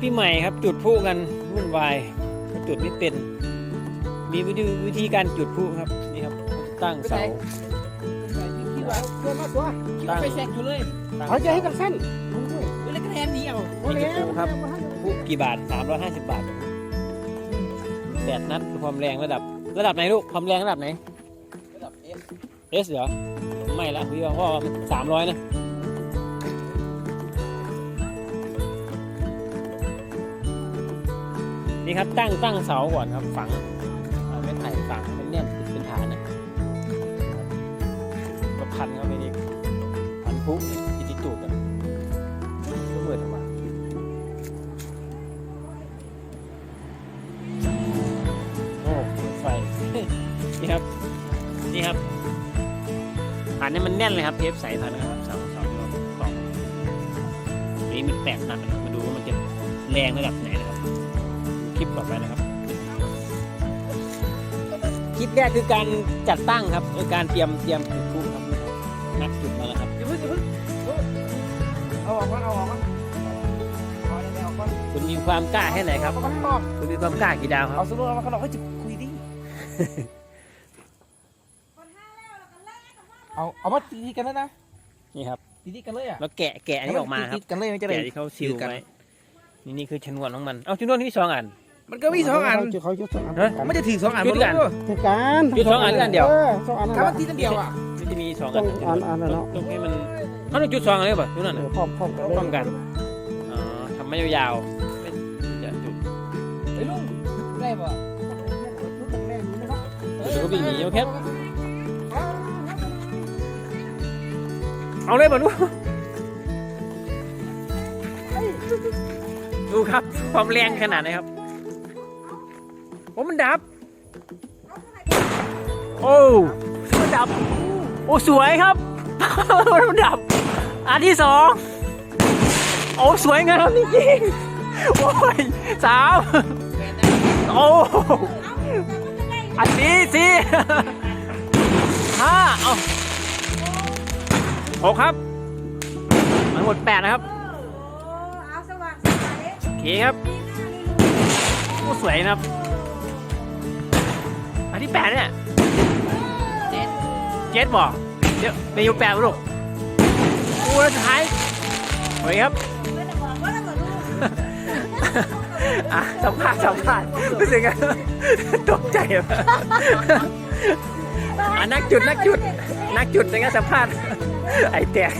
ปีใหม่ครับจุดพลุกันวุ่นวายจุดไม่เป็น มีวิธีวิธีการจุดพลุครับนี่ครับตั้งเสาคิดว่าเกินมาตัวคิดว่าไปแซกอยู่เลยตั้งเขาจะให้เสากับสั้นแล้วก็แทนนี้เอามีกี่คู่ครับพลุกี่บาท 350 บาทแปดนัดคือความแรงระดับ ระดับไหนลูกความแรงระดับไหนระดับเอสเอสเหรอไม่ละพี่ว่าเพราะว่ามันสามร้อยนะ นี่ครับตั้งตั้งเสาก่อนครับฝังเอาไม้ไผ่ฝังให้มันแน่นติดเป็นฐานนะก็พันเข้าไปนี่พันปุ๊บอิติจูดกันก็เปิดออกมาโอ้ไฟนี่ครับนี่ครับฐานนี้มันแน่นเลยครับเทปใสพันนะครับสาเสาที่เราตอกนี่มันแตกตันนะครับมาดูว่ามันจะแรงระดับไหนนะครับ ลิปต่อไปนะครับ คลิปแรกคือการจัดตั้งครับคือการเตรียมเตรียมจุดพลุครับนัดจุดมาแล้วครับอย่าเพิ่งอย่าเพิ่งเอาออกมาเอาออกมาเอาอะไรเอาก่อนคุณมีความกล้าแค่ไหนครับเอาข้างนอกคุณมีความกล้ากี่ดาวคเอารับสมมติเอามาข้างนอกให้จะคุยดิ เอาเอามาตีกันแล้วนะ นี่ครับตีกันเลยอะแล้วแกะแกะอันนี้ออกมาครับตีกันเลยมันจะได้แกะที่เขาซิลกันไว้นี่นี่คือชนวนของมัน เอาชนวนที่สองอัน มันก็มีสองอันเขาจุดสองอันเฮ้ย มันจะถือสองอันจุหมดดกันเลยจุดกันจุดสองอันหรืออันเดียว ออสองอันนั่นถ้าแหมันละตีกันเดียวอะมันจะมีสองต้อัอนงอันอันนั้นเนาะต้องให้มันเขาต้องจุดสองอันเลยป่ะจุดนั้นเอน่ะ อพร้อมพร้อมกันเลยพร้อมกัน อ๋อทำไม่ยาวๆไม่จะจุดไอ้ลุงได้ป่ะเดี๋ยวก็วิ่งหนีโอเคเอาเลยป่ะลูกดูครับความแรงขนาดไหนครับโอ้มันดับ โอ้มันดับ โอ้สวยครับ มันดับ อันที่สองโอ้สวยงามจริงๆโอ้ยสามโอ้อันนี้สิห้าเอาหกครับมันหมดแปดนะครับเอาสว่างสว่างเอ๊ะโอเคครับ โอ้สวยนะครับอั นที่แปดเนี่ยเจ็ดเจ็ดบอกเดี๋ยวเมยูแปดลูกโอ้แล้วสุดท้ายสวยครับไม่ได้บอกว่าเราเหมือนลูกอะสัมภาษณ์สัมภาษณ์รู้สึกไงตกใจอะอะนักจุดนักจุด นักจุดในการสัมภาษณ์ไอ้แตก